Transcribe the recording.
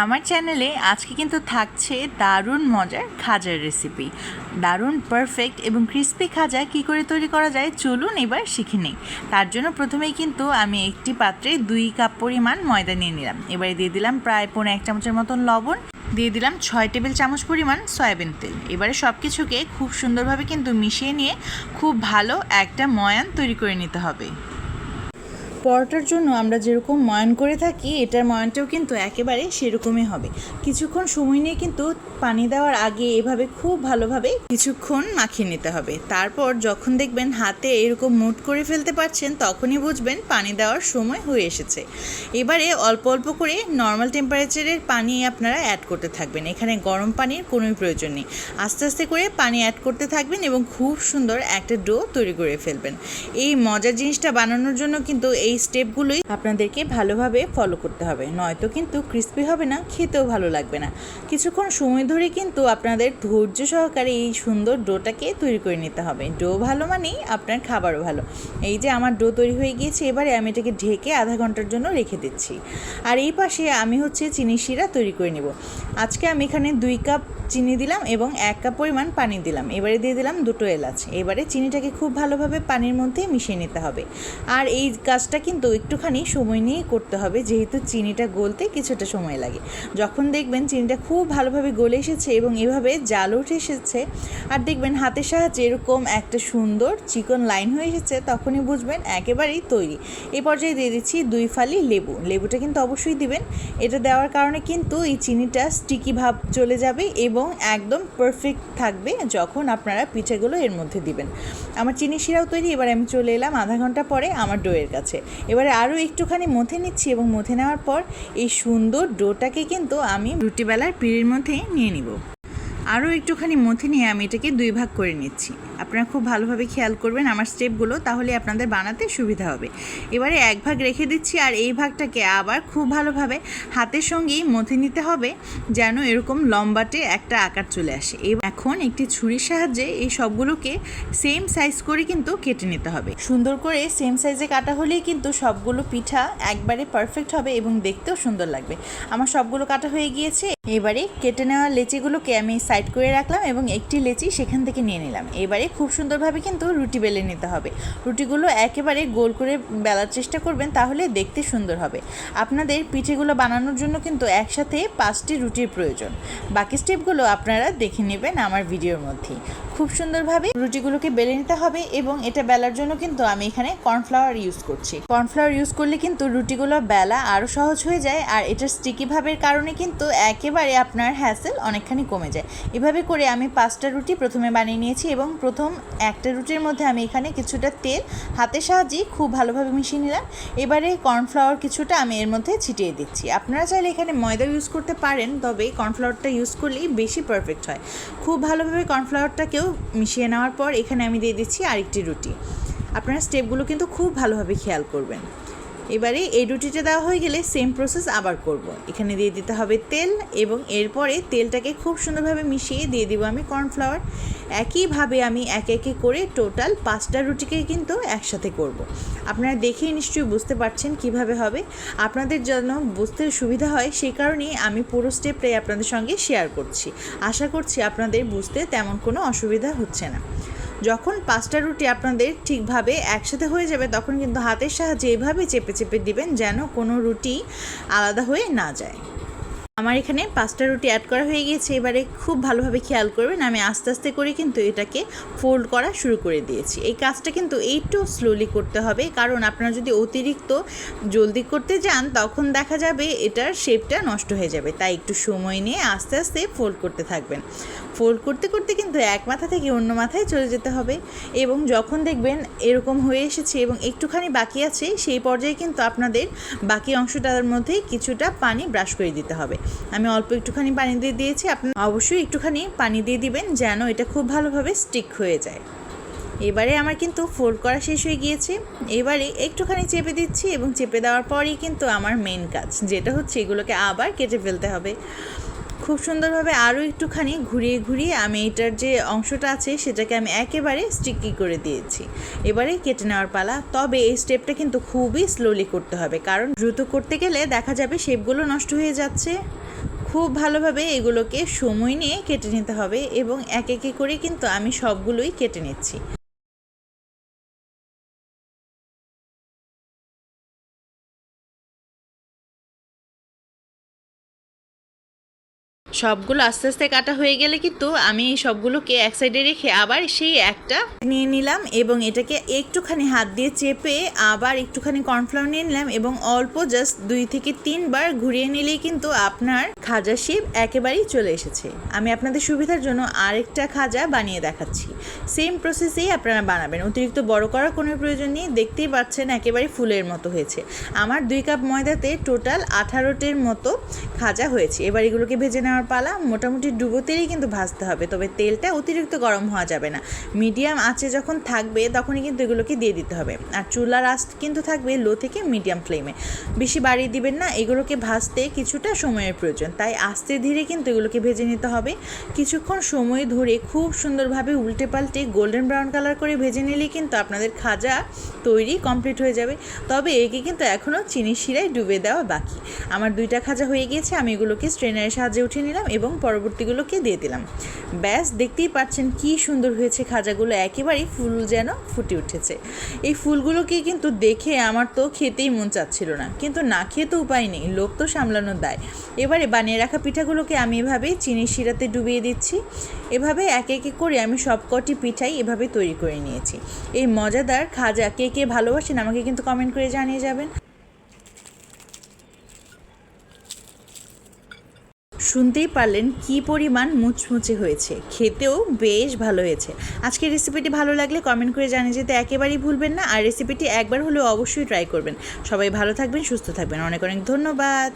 আমার চ্যানেলে আজকে কিন্তু থাকছে দারুণ মজার খাজার রেসিপি দারুণ পারফেক্ট এবং ক্রিস্পি খাজা কি করে তৈরি করা যায় চলুন এবার শিখে নিই। তার জন্য প্রথমেই কিন্তু আমি একটি পাত্রে দুই কাপ পরিমাণ ময়দা নিয়ে নিলাম। এবারে দিয়ে দিলাম প্রায় পৌনে এক চামচের মতন লবণ। দিয়ে দিলাম ছয় টেবিল চামচ পরিমাণ সয়াবিন তেল। এবারে সব কিছুকে খুব সুন্দরভাবে কিন্তু মিশিয়ে নিয়ে খুব ভালো একটা ময়ান তৈরি করে নিতে হবে। পরোটার জন্য আমরা যেরকম ময়ান করে থাকি, এটার ময়ানটাও কিন্তু একেবারে সেরকমই হবে। কিছুক্ষণ সময় নিয়ে কিন্তু পানি দেওয়ার আগে এভাবে খুব ভালোভাবে কিছুক্ষণ মাখিয়ে নিতে হবে। তারপর যখন দেখবেন হাতে এরকম মুট করে ফেলতে পারছেন, তখনই বুঝবেন পানি দেওয়ার সময় হয়ে এসেছে। এবারে অল্প অল্প করে নর্মাল টেম্পারেচারের পানি আপনারা অ্যাড করতে থাকবেন। এখানে গরম পানির কোনোই প্রয়োজন নেই। আস্তে আস্তে করে পানি অ্যাড করতে থাকবেন এবং খুব সুন্দর একটা ডো তৈরি করে ফেলবেন। এই মজার জিনিসটা বানানোর জন্য কিন্তু এই স্টেপগুলোই আপনাদেরকে ভালোভাবে ফলো করতে হবে। নয়তো কিন্তু ক্রিস্পি হবে না, খেতেও ভালো লাগবে না। কিছুক্ষণ সময় ধরে কিন্তু আপনাদের ধৈর্য সহকারে এই সুন্দর ডোটাকে তৈরি করে নিতে হবে। ডো ভালো মানেই আপনার খাবারও ভালো। এই যে আমার ডো তৈরি হয়ে গিয়েছে, এবারে আমি এটাকে ঢেকে আধা ঘণ্টার জন্য রেখে দিচ্ছি। আর এই পাশে আমি হচ্ছে চিনি শিরা তৈরি করে নেব। আজকে আমি এখানে দুই কাপ চিনি দিলাম এবং এক কাপ পরিমাণ পানি দিলাম। এবারে দিয়ে দিলাম দুটো এলাচ। এবারে চিনিটাকে খুব ভালোভাবে পানির মধ্যে মিশিয়ে নিতে হবে। আর এই কাজটা কিন্তু একটুখানি সময় নিয়েই করতে হবে, যেহেতু চিনিটা গলতে কিছুটা সময় লাগে। যখন দেখবেন চিনিটা খুব ভালোভাবে গলে এসেছে এবং এভাবে জাল উঠে এসেছে, আর দেখবেন হাতের সাহায্যে এরকম একটা সুন্দর চিকন লাইন হয়ে এসেছে, তখনই বুঝবেন একেবারেই তৈরি। এই পর্যায়ে দিয়ে দিচ্ছি দুই ফালি লেবু। লেবুটা কিন্তু অবশ্যই দিবেন। এটা দেওয়ার কারণে কিন্তু এই চিনিটা স্টিকি ভাব চলে যাবে এবং একদম পারফেক্ট থাকবে যখন আপনারা পিঠেগুলো এর মধ্যে দিবেন। আমার চিনি শিরাও তৈরি, এবার আমি চলে এলাম আধা ঘণ্টা পরে আমার ডোয়ের কাছে। এবারে আরও একটুখানি মথে নিচ্ছি এবং মথে নেওয়ার পর এই সুন্দর ডোটাকে কিন্তু আমি রুটিবেলার পিড়ির মধ্যে নিয়ে নিব। আরও একটুখানি মথে নিয়ে আমি এটাকে দুই ভাগ করে নিচ্ছি। আপনারা খুব ভালোভাবে খেয়াল করবেন আমার স্টেপগুলো, তাহলে আপনাদের বানাতে সুবিধা হবে। এবারে এক ভাগ রেখে দিচ্ছি, আর এই ভাগটাকে আবার খুব ভালোভাবে হাতের সঙ্গেই মথে নিতে হবে, যেন এরকম লম্বাটে একটা আকার চলে আসে। এখন একটি ছুরির সাহায্যে এই সবগুলোকে সেম সাইজ করে কিন্তু কেটে নিতে হবে। সুন্দর করে সেম সাইজে কাটা হলেই কিন্তু সবগুলো পিঠা একবারে পারফেক্ট হবে এবং দেখতেও সুন্দর লাগবে। আমার সবগুলো কাটা হয়ে গিয়েছে। এবারে কেটে নেওয়া লেচিগুলোকে আমি সাইড করে রাখলাম এবং একটি লেচি সেখান থেকে নিয়ে নিলাম। এবারে খুব সুন্দরভাবে কিন্তু রুটি বেলে নিতে হবে। রুটিগুলো একেবারে গোল করে বেলার চেষ্টা করবেন, তাহলে দেখতে সুন্দর হবে। আপনাদের পিঠেগুলো বানানোর জন্য কিন্তু একসাথে পাঁচটি রুটির প্রয়োজন। বাকি স্টেপগুলো আপনারা দেখে নেবেন আমার ভিডিওর মধ্যেই। খুব সুন্দরভাবে রুটিগুলোকে বেলে নিতে হবে এবং এটা বেলার জন্য কিন্তু আমি এখানে কর্নফ্লাওয়ার ইউজ করছি। কর্নফ্লাওয়ার ইউজ করলে কিন্তু রুটিগুলো বেলা আরও সহজ হয়ে যায় আর এটার স্টিকি ভাবের কারণে কিন্তু একেবারে আপনার হ্যাসেল অনেকখানি কমে যায়। এভাবে করে আমি পাঁচটা রুটি প্রথমে বানিয়ে নিয়েছি এবং প্রথম একটা রুটির মধ্যে আমি এখানে কিছুটা তেল, হাতের সাহায্যে খুব ভালোভাবে মিশিয়ে নিলাম। এবারে কর্নফ্লাওয়ার কিছুটা আমি এর মধ্যে ছিটিয়ে দিচ্ছি। আপনারা চাইলে এখানে ময়দা ইউজ করতে পারেন, তবে কর্নফ্লাওয়ারটা ইউজ করলেই বেশি পারফেক্ট হয়। খুব ভালোভাবে কর্নফ্লাওয়ারটাকেও মিশিয়ে নেওয়ার পর এখানে আমি দিয়ে দিচ্ছি আরেকটি রুটি। আপনারা স্টেপগুলো কিন্তু খুব ভালোভাবে খেয়াল করবেন। এবারে এই রুটিটা দেওয়া হয়ে গেলে সেম প্রসেস আবার করব। এখানে দিয়ে দিতে হবে তেল এবং এরপরে তেলটাকে খুব সুন্দরভাবে মিশিয়ে দিয়ে দিব আমি কর্নফ্লাওয়ার একইভাবে আমি এক একে করে টোটাল পাঁচটা রুটিকে কিন্তু একসাথে করব। আপনারা দেখেই নিশ্চয়ই বুঝতে পারছেন কীভাবে হবে আপনাদের জন্য বুঝতে সুবিধা হয় সেই কারণেই আমি পুরো স্টেপটাই আপনাদের সঙ্গে শেয়ার করছি আশা করছি আপনাদের বুঝতে তেমন কোনো অসুবিধা হচ্ছে না যখন পাঁচটা রুটি আপনাদের ঠিকভাবে একসাথে হয়ে যাবে, তখন কিন্তু হাতের সাহায্যে এভাবে চেপে চেপে দিবেন যেন কোনো রুটি আলাদা হয়ে না যায়। আমার এখানে পাঁচটা রুটি অ্যাড করা হয়ে গিয়েছে, এবারে খুব ভালোভাবে খেয়াল করবেন, আমি আস্তে আস্তে করে কিন্তু এটাকে ফোল্ড করা শুরু করে দিয়েছি। এই কাজটা কিন্তু একটু স্লোলি করতে হবে, কারণ আপনারা যদি অতিরিক্ত জলদি করতে যান, তখন দেখা যাবে এটার শেপটা নষ্ট হয়ে যাবে। তাই একটু সময় নিয়ে আস্তে আস্তে ফোল্ড করতে থাকবেন। ফোল্ড করতে করতে কিন্তু এক মাথা থেকে অন্য মাথায় চলে যেতে হবে এবং যখন দেখবেন এরকম হয়ে এসেছে এবং একটুখানি বাকি আছে, সেই পর্যায়ে কিন্তু আপনাদের বাকি অংশটার মধ্যে কিছুটা পানি ব্রাশ করে দিতে হবে। আমি অল্প একটুখানি পানি দিয়ে দিয়েছি। আপনি অবশ্যই একটুখানি পানি দিয়ে দিবেন যেন এটা খুব ভালোভাবে স্টিক হয়ে যায়। এবারে আমার কিন্তু ফোল্ড করা শেষ হয়ে গিয়েছে। এবারে একটুখানি চেপে দিচ্ছি এবং চেপে দেওয়ার পরই কিন্তু আমার মেন কাজ, যেটা হচ্ছে এগুলোকে আবার কেটে ফেলতে হবে। খুব সুন্দরভাবে আরও একটুখানি ঘুরিয়ে ঘুরিয়ে আমি এটার যে অংশটা আছে সেটাকে আমি একেবারে স্টিকি করে দিয়েছি। এবারে কেটে নেওয়ার পালা। তবে এই স্টেপটা কিন্তু খুবই স্লোলি করতে হবে। কারণ দ্রুত করতে গেলে দেখা যাবে শেপগুলো নষ্ট হয়ে যাচ্ছে। খুব ভালোভাবে এগুলোকে সময় নিয়ে কেটে নিতে হবে এবং এক একে করে কিন্তু আমি সবগুলোই কেটে নিচ্ছি। সবগুলো আস্তে আস্তে কাটা হয়ে গেলে কিন্তু আমি সবগুলোকে এক সাইডে রেখে আবার সেই একটা নিয়ে নিলাম এবং এটাকে একটুখানি হাত দিয়ে চেপে আবার একটুখানি কর্নফ্লাওয়ার নিয়ে নিলাম এবং অল্প জাস্ট দুই থেকে তিনবার ঘুরিয়ে নিলেই কিন্তু আপনার খাজা শেপ একেবারেই চলে এসেছে। আমি আপনাদের সুবিধার জন্য আরেকটা খাজা বানিয়ে দেখাচ্ছি। সেম প্রসেসেই আপনারা বানাবেন। অতিরিক্ত বড় করার কোনো প্রয়োজন নেই। দেখতেই পাচ্ছেন একেবারে ফুলের মতো হয়েছে। আমার দুই কাপ ময়দাতে টোটাল আঠারোটির মতো খাজা হয়েছে। এবার এগুলোকে ভেজে নেওয়ার পালা মোটামুটি ডুবো তেলেই কিন্তু ভাজতে হবে। তবে তেলটা অতিরিক্ত গরম হওয়া যাবে না। মিডিয়াম আঁচে যখন থাকবে তখনই কিন্তু এগুলোকে দিয়ে দিতে হবে। আর চুলার আঁচ কিন্তু থাকবে লো থেকে মিডিয়াম ফ্লেমে। বেশি বাড়িয়ে দিবেন না, এগুলোকে ভাজতে কিছুটা সময়ের প্রয়োজন। তাই আস্তে ধীরে কিন্তু এগুলোকে ভেজে নিতে হবে। কিছুক্ষণ সময় ধরে খুব সুন্দরভাবে উল্টে পাল্টে গোল্ডেন ব্রাউন কালার করে ভেজে নিলেই কিন্তু আপনাদের খাজা তৈরি কমপ্লিট হয়ে যাবে। তবে একে কিন্তু এখনও চিনি শিরায় ডুবে দেওয়া বাকি। আমার দুইটা খাজা হয়ে গিয়েছে, আমি এগুলোকে স্ট্রেনারের সাহায্যে উঠে উঠিয়ে নিলাম এবং পরবর্তীগুলোকে দিয়ে দিলাম। ব্যাস, দেখতেই পাচ্ছেন কি সুন্দর হয়েছে খাজাগুলো। একেবারেই ফুল যেন ফুটে উঠেছে। এই ফুলগুলোকে কিন্তু দেখে আমার তো খেতেই মন চাচ্ছিল না। কিন্তু না খেয়ে তো উপায় নেই লোক তো সামলানোর দায়। এবারে বানিয়ে রাখা পিঠাগুলোকে আমি এভাবে চিনি শিরাতে ডুবিয়ে দিচ্ছি। এভাবে এক একে করে আমি সবকটি পিঠাই এভাবে তৈরি করে নিয়েছি। এই মজাদার খাজা কে কে ভালোবাসেন আমাকে কিন্তু কমেন্ট করে জানিয়ে যাবেন। শুনতেই পারলেন কি পরিমাণ মুচমুচে হয়েছে। খেতেও বেশ ভালো হয়েছে। আজকের রেসিপিটি ভালো লাগলে কমেন্ট করে জানিয়ে যেতে একেবারেই ভুলবেন না। আর রেসিপিটি একবার হলেও অবশ্যই ট্রাই করবেন। সবাই ভালো থাকবেন, সুস্থ থাকবেন। অনেক অনেক ধন্যবাদ।